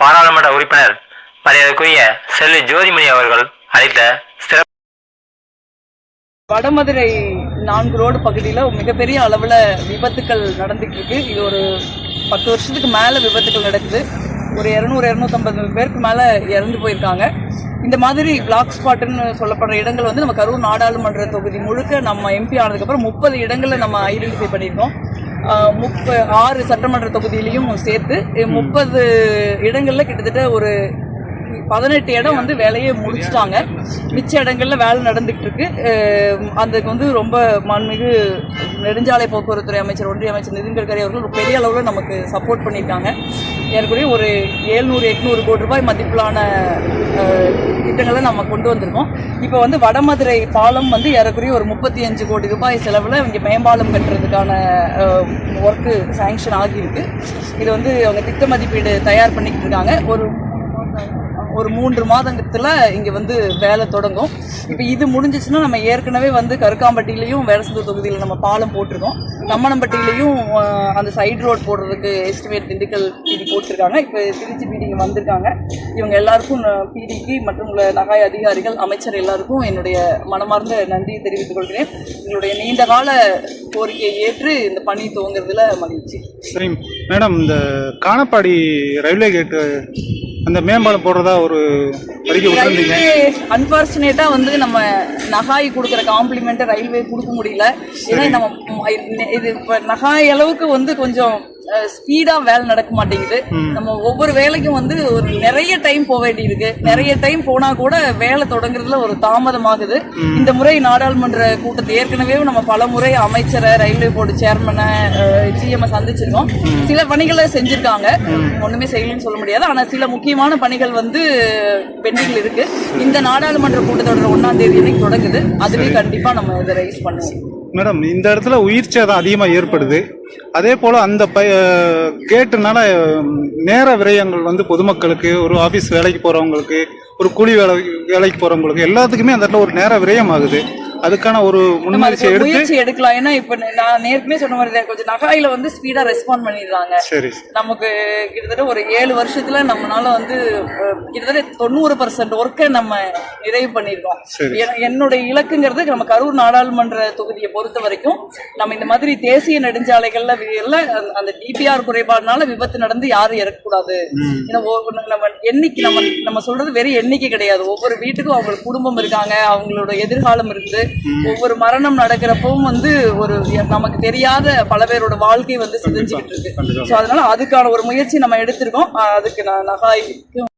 பாராளுமன்ற உறுப்பினர் மரியாதைக்குரிய செல்வி ஜோதிமணி அவர்கள் அளித்த சிறப்பு வடமதுரை நான்கு ரோடு பகுதியில் மிகப்பெரிய அளவில் விபத்துக்கள் நடந்துட்டு இருக்கு. இது ஒரு பத்து வருஷத்துக்கு மேலே விபத்துக்கள் நடக்குது. ஒரு இரநூறு இரநூத்தம்பது பேருக்கு மேலே இறந்து போயிருக்காங்க. இந்த மாதிரி பிளாக் ஸ்பாட்டுன்னு சொல்லப்படுற இடங்கள் வந்து நம்ம கரூர் நாடாளுமன்ற தொகுதி முழுக்க நம்ம எம்பி ஆனதுக்கப்புறம் முப்பது இடங்களில் நம்ம ஐடென்டிஃபை பண்ணியிருக்கோம். முப்ப ஆறு சட்டமன்ற தொகுதியிலையும் சேர்த்து முப்பது இடங்களில் கிட்டத்தட்ட ஒரு பதினெட்டு இடம் வந்து வேலையை முடிச்சிட்டாங்க. மிச்ச இடங்கள்ல வேலை நடந்துட்டு இருக்கு அதுக்கு வந்து ரொம்ப மாண்புமிகு நெடுஞ்சாலை போக்குவரத்துறை அமைச்சர் ஒன்றிய அமைச்சர் நிதின் கட்கரி அவர்கள் பெரிய அளவில் நமக்கு சப்போர்ட் பண்ணியிருக்காங்க. ஏற்கனவே ஒரு ஏழ்நூறு எட்நூறு கோடி ரூபாய் மதிப்பிலான திட்டங்களை நம்ம கொண்டு வந்திருக்கோம். இப்போ வந்து வடமதுரை பாலம் வந்து ஏறக்குறைய ஒரு முப்பத்தி அஞ்சு கோடி ரூபாய் செலவில் இங்கே மேம்பாலம் கட்டுறதுக்கான ஒர்க்கு சேங்ஷன் ஆகியிருக்கு. இது வந்து அவங்க திட்ட மதிப்பீடு தயார் பண்ணிக்கிட்டு இருக்காங்க. ஒரு ஒரு மூன்று மாதத்துல இங்க வந்து வேலை தொடங்கும். இப்போ இது முடிஞ்சிச்சுன்னா நம்ம ஏற்கனவே வந்து கருக்காம்பட்டியிலையும் வேடசந்தூர் தொகுதியில் நம்ம பாலம் போட்டிருக்கோம். தம்மனம்பட்டியிலையும் அந்த சைடு ரோட் போடுறதுக்கு எஸ்டிமேட் திண்டுக்கல் பிடி போட்டிருக்காங்க. இப்போ திருச்சி பிடி வந்திருக்காங்க. இவங்க எல்லாருக்கும் பிடிக்கு மற்றும் உள்ள நகாய் அதிகாரிகள் அமைச்சர் எல்லாருக்கும் என்னுடைய மனமார்ந்த நன்றியை தெரிவித்துக் கொள்கிறேன். எங்களுடைய நீண்ட கால கோரிக்கையை ஏற்று இந்த பணி துவங்குறதுல மகிழ்ச்சி. சரி மேடம் இந்த காணப்பாடி ரயில்வே கேட்டு அந்த மேம்பாலம் போடுறதா ஒரு வரைக்கும் விட்டுருந்தீங்க அன்பார்ச்சுனேட்டா வந்து நம்ம நகாய் கொடுக்குற காம்ப்ளிமெண்ட்டை ரயில்வே கொடுக்க முடியல. ஏன்னா நம்ம இது இப்போ நகாய் அளவுக்கு வந்து கொஞ்சம் ஸ்பீடா வேலை நடக்க மாட்டேங்குது. நம்ம ஒவ்வொரு வேலைக்கும் வந்து ஒரு நிறைய டைம் போக வேண்டியிருக்கு. நிறைய டைம் போனா கூட வேலை தொடங்குறதுல ஒரு தாமதமாகுது. இந்த முறை நாடாளுமன்ற கூட்டத்தை ஏற்கனவே நம்ம பல முறை அமைச்சரை ரயில்வே போர்டு சேர்மனை ஜிஎம் சந்திச்சிருக்கோம். சில பணிகளை செஞ்சிருக்காங்க. ஒண்ணுமே செய்யலன்னு சொல்ல முடியாது. ஆனா சில முக்கியமான பணிகள் வந்து பெண்டிங்ல இருக்கு. இந்த நாடாளுமன்ற கூட்டத்தொடர் ஒன்னாம் தேதி தொடங்குது. அதுவே கண்டிப்பா நம்ம இதை ரைஸ் பண்ணுவோம். மேடம் இந்த இடத்துல உயிர் சேதம் அதிகமாக ஏற்படுது. அதே போல் அந்த ப கேட்டுனால நேர விரயங்கள் வந்து பொதுமக்களுக்கு ஒரு ஆஃபீஸ் வேலைக்கு போகிறவங்களுக்கு ஒரு கூலி வேலை வேலைக்கு போகிறவங்களுக்கு எல்லாத்துக்குமே அந்த இடத்துல ஒரு நேர விரயம் ஆகுது. அதுக்கான ஒரு முன்முயற்சி எடுத்து முயற்சி எடுக்கலாம். ஏன்னா இப்ப நான் ஏற்கனவே சொன்ன மாதிரி தான். கொஞ்சம் நகாயில வந்து ஸ்பீடா ரெஸ்பாண்ட் பண்ணிடுறாங்க. சரி நமக்கு கிட்டத்தட்ட ஒரு ஏழு வருஷத்துல நம்மனால வந்து கிட்டத்தட்ட தொண்ணூறு பர்சன்ட் ஒர்க்கை நம்ம நிறைவு. என்- என்னுடைய இலக்குங்கிறது நம்ம கரூர் நாடாளுமன்ற தொகுதியை பொறுத்த வரைக்கும் நம்ம இந்த மாதிரி தேசிய நெடுஞ்சாலைகள்ல எல்லாம் அந்த- டிபிஆர் குறைபாடுனால விபத்து நடந்து யாரும் இறக்கக்கூடாது. நம்ம எண்ணிக்கை நம்ம நம்ம சொல்றது வெறும் எண்ணிக்கை கிடையாது. ஒவ்வொரு வீட்டுக்கும் அவங்களுக்கு குடும்பம் இருக்காங்க அவங்களோட எதிர்காலம் இருக்குது. ஒவ்வொரு மரணம் நடக்கிறப்பவும் வந்து ஒரு நமக்கு தெரியாத பல பேரோட வாழ்க்கை வந்து சிதைஞ்சுக்கிட்டு இருக்கு. ஸோ அதனால அதுக்கான ஒரு முயற்சி நம்ம எடுத்திருக்கோம். அதுக்கு நான் நகாய்க்கும்